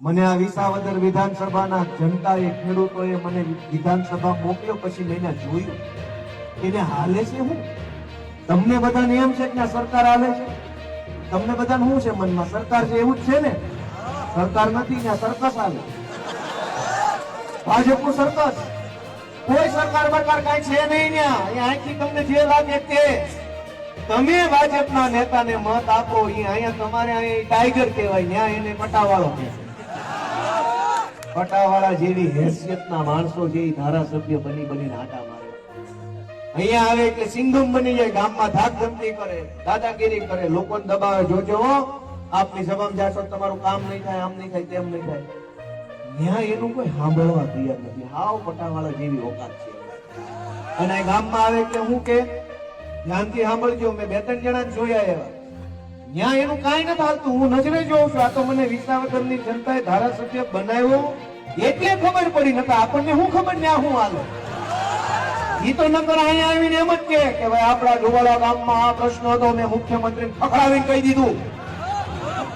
મને આ વિસાવદર વિધાનસભાના જનતાએ ખેડૂતોએ મને વિધાનસભા મોકલ્યો, પછી મેં જોયું. એને હાલે છે હું? તમને બધાને એમ છે કે સરકાર હાલે છે? તમને બધાને શું છે મનમાં? સરકાર છે એવું જ છે ને, સરકાર નથી ને સરકસ હાલે. ભાજપનું સરકસ. કોઈ સરકાર બરકાર કઈ છે નહીં ને અહીંથી તમને જે લાગે તે. તમે ભાજપના નેતાને મત આપો, અહીંયા તમારે અહીંયા ટાઈગર કહેવાય ત્યાં એને પટાવાળો કહે છે પટાવાળા જેવી હેસિયતના માણસો જે ધારાસભ્ય બની બનીને આટા મારે. અહીંયા આવે એટલે સિંઘમ બની જાય, ગામમાં ધાક ધમકી કરે, દાદાગીરી કરે, લોકોને દબાવે, જોજો. આપની સભામાં જાશો તમારું કામ નહીં થાય, આમ નહીં થાય, તેમ નહીં થાય. ત્યાં એનું કોઈ સાંભળવા તૈયાર નથી. હાવ પટાવાળા જેવી ઓકાત છે. અને ગામમાં આવે એટલે હું કે, ધ્યાનથી સાંભળજો, મેં બે ત્રણ જણા જોયા એવા. ત્યાં એનું કાંઈ નથી હાલતું હું નજરે જોઉં છું. આ તો મને વિસાવદરની જનતાએ ધારાસભ્ય બનાવ્યો. એટલે ખબર પડી નતા. આપણને શું ખબર ને આ શું એ તો નકર અહીંયા આવીને એમ જ કે કે ભાઈ આપણા ડોવાળા ગામમાં આ પ્રશ્ન હતો. મેં મુખ્યમંત્રી ફકડાવીને કહી દીધું.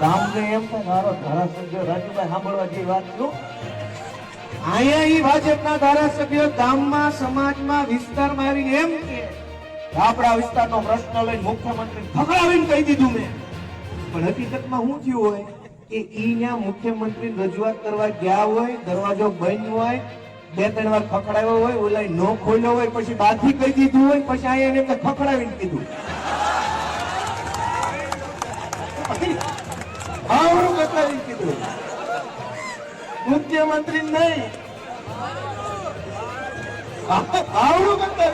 ગામને એમ કે મારો ધારાસભ્ય રાજુભાઈ સાંભળવા જેવી વાત છું અહીંયા ઈ ભાજપના ધારાસભ્ય ગામમાં, સમાજમાં, વિસ્તારમાં આવીને એમ કે આપણા વિસ્તારનો પ્રશ્ન લઈને મુખ્યમંત્રી ફકડાવીને કહી દીધું મેં. પણ હકીકતમાં શું થયું હોય કે ઈ ત્યાં મુખ્યમંત્રી રજૂઆત કરવા ગયા હોય, દરવાજો બંધ હોય, બે, ત્રણ વાર ખખડાયો હોય ઓલા નો ખોલ્યો હોય, પછી બાથી કહી દીધું હોય, પછી અહીંયા એમને ખખડાવીને કીધું. કીધું. મુખ્યમંત્રી નહીં. આવડું કીધું